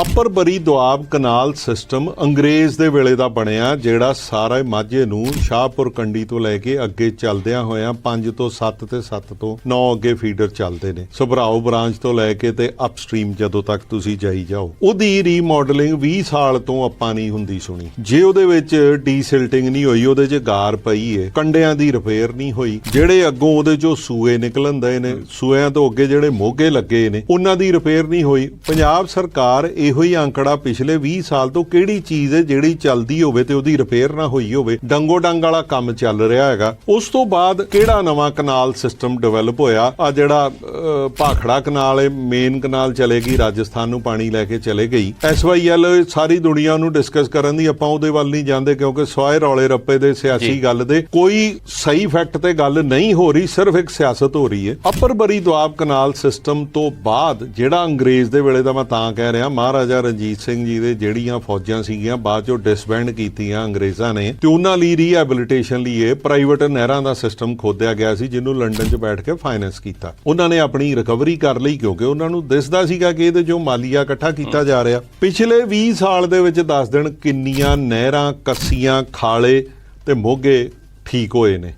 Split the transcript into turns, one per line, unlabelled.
ਅਪਰ ਬਰੀ ਦੁਆਬ ਕਨਾਲ ਸਿਸਟਮ ਅੰਗਰੇਜ਼ ਦੇ ਵੇਲੇ ਦਾ ਬਣਿਆ, ਜਿਹੜਾ ਸਾਰੇ ਮਾਝੇ ਨੂੰ ਸ਼ਾਹਪੁਰ ਕੰਡੀ ਤੋਂ ਲੈ ਕੇ ਅੱਗੇ ਚੱਲਦਿਆਂ ਹੋਇਆਂ 5 ਤੋਂ 7 ਤੇ 7 ਤੋਂ 9 ਅੱਗੇ ਫੀਡਰ ਚੱਲਦੇ ਨੇ। ਸੁਭਰਾਓ ਬ੍ਰਾਂਚ ਤੋਂ ਲੈ ਕੇ ਤੇ ਅਪਸਟ੍ਰੀਮ ਜਦੋਂ ਤੱਕ ਤੁਸੀਂ ਜਾਈ ਜਾਓ। ਉਹਦੀ ਰੀਮਾਡਲਿੰਗ 20 ਸਾਲ ਤੋਂ ਆਪਾਂ ਨਹੀਂ ਹੁੰਦੀ ਸੁਣੀ। ਜੇ ਉਹਦੇ ਵਿੱਚ ਡੀਸਿਲਟਿੰਗ ਨਹੀਂ ਹੋਈ, ਉਹਦੇ 'ਚ ਗਾਰ ਪਈ ਏ ਕੰਡਿਆਂ ਦੀ ਰਿਪੇਅਰ ਨਹੀਂ ਹੋਈ। ਜਿਹੜੇ ਅੱਗੋਂ ਉਹਦੇ 'ਚੋਂ ਸੂਏ ਨਿਕਲਣ ਦੇ ਨੇ ਸੂਇਆਂ ਤੋਂ ਅੱਗੇ ਜਿਹੜੇ ਮੋਗੇ ਲੱਗੇ ਨੇ, ਉਹਨਾਂ ਦੀ ਰਿਪੇਅਰ ਨਹੀਂ ਹੋਈ। ਪੰਜਾਬ ਸਰਕਾਰ ਇਹੋ ਹੀ ਅੰਕੜਾ ਪਿਛਲੇ 20 ਸਾਲ ਤੋਂ ਕਿਹੜੀ ਚੀਜ਼ ਹੈ ਜਿਹੜੀ ਚੱਲਦੀ ਹੋਵੇ ਤੇ ਉਹਦੀ ਰਿਪੇਅਰ ਨਾ ਹੋਈ ਹੋਵੇ ਡੰਗੋ ਡੰਗ ਵਾਲਾ ਕੰਮ ਚੱਲ ਰਿਹਾ ਹੈਗਾ। ਉਸ ਤੋਂ ਬਾਅਦ ਕਿਹੜਾ ਨਵਾਂ ਕਨਾਲ ਸਿਸਟਮ ਡਿਵੈਲਪ ਹੋਇਆ? ਆ ਜਿਹੜਾ ਭਾਖੜਾ ਕਨਾਲ ਹੈ ਮੇਨ ਕਨਾਲ ਚਲੇਗੀ ਰਾਜਸਥਾਨ ਨੂੰ ਪਾਣੀ ਲੈ ਕੇ ਚਲੇ ਗਈ। ਐਸਵਾਈਐਲ ਸਾਰੀ ਦੁਨੀਆ ਨੂੰ ਡਿਸਕਸ ਕਰਨ ਦੀ ਆਪਾਂ ਉਹਦੇ ਵੱਲ ਨਹੀਂ ਜਾਂਦੇ ਕਿਉਂਕਿ ਸਵਾਏ ਰੌਲੇ ਰੱਪੇ ਦੇ ਸਿਆਸੀ। ਗੱਲ ਦੇ। ਕੋਈ ਸਹੀ ਫੈਕਟ ਤੇ ਗੱਲ ਨਹੀਂ ਹੋ ਰਹੀ ਸਿਰਫ ਇੱਕ ਸਿਆਸਤ ਹੋ ਰਹੀ ਹੈ। ਅੱਪਰ ਬਰੀ ਦੁਆਬ ਕਨਾਲ ਸਿਸਟਮ ਤੋਂ ਬਾਅਦ ਜਿਹੜਾ ਅੰਗਰੇਜ਼ ਦੇ ਵੇਲੇ ਦਾ ਮੈਂ ਤਾਂ ਕਹਿ ਰਿਹਾ ਮਹਾਰਾਜਾ ਰਣਜੀਤ ਸਿੰਘ ਜੀ ਦੇ ਜਿਹੜੀਆਂ ਫੌਜਾਂ ਸੀਗੀਆਂ, ਬਾਅਦ ਚੋਂ ਡਿਸਬੈਂਡ ਕੀਤੀਆਂ ਅੰਗਰੇਜ਼ਾਂ ਨੇ, ਤੇ ਉਹਨਾਂ ਲਈ ਰੀਹੈਬਿਲਿਟੇਸ਼ਨ ਲਈ ਇਹ ਪ੍ਰਾਈਵੇਟ ਨਹਿਰਾਂ ਦਾ ਸਿਸਟਮ ਖੋਦਿਆ ਗਿਆ ਸੀ, ਜਿਹਨੂੰ ਲੰਡਨ 'ਚ ਬੈਠ ਕੇ ਫਾਈਨੈਂਸ ਕੀਤਾ। ਉਹਨਾਂ ਨੇ ਆਪਣੀ ਰਿਕਵਰੀ ਕਰ ਲਈ, ਕਿਉਂਕਿ ਉਹਨਾਂ ਨੂੰ ਦਿਸਦਾ ਸੀਗਾ ਕਿ ਇਹਦੇ ਚੋਂ ਮਾਲੀਆ ਇਕੱਠਾ ਕੀਤਾ ਜਾ ਰਿਹਾ। ਪਿਛਲੇ 20 ਸਾਲ ਦੇ ਵਿੱਚ ਦੱਸ ਦਿਨ ਕਿੰਨੀਆਂ ਨਹਿਰਾਂ, ਕੱਸੀਆਂ, ਖਾਲੇ ਤੇ ਮੋਗੇ ਠੀਕ ਹੋਏ ਨੇ।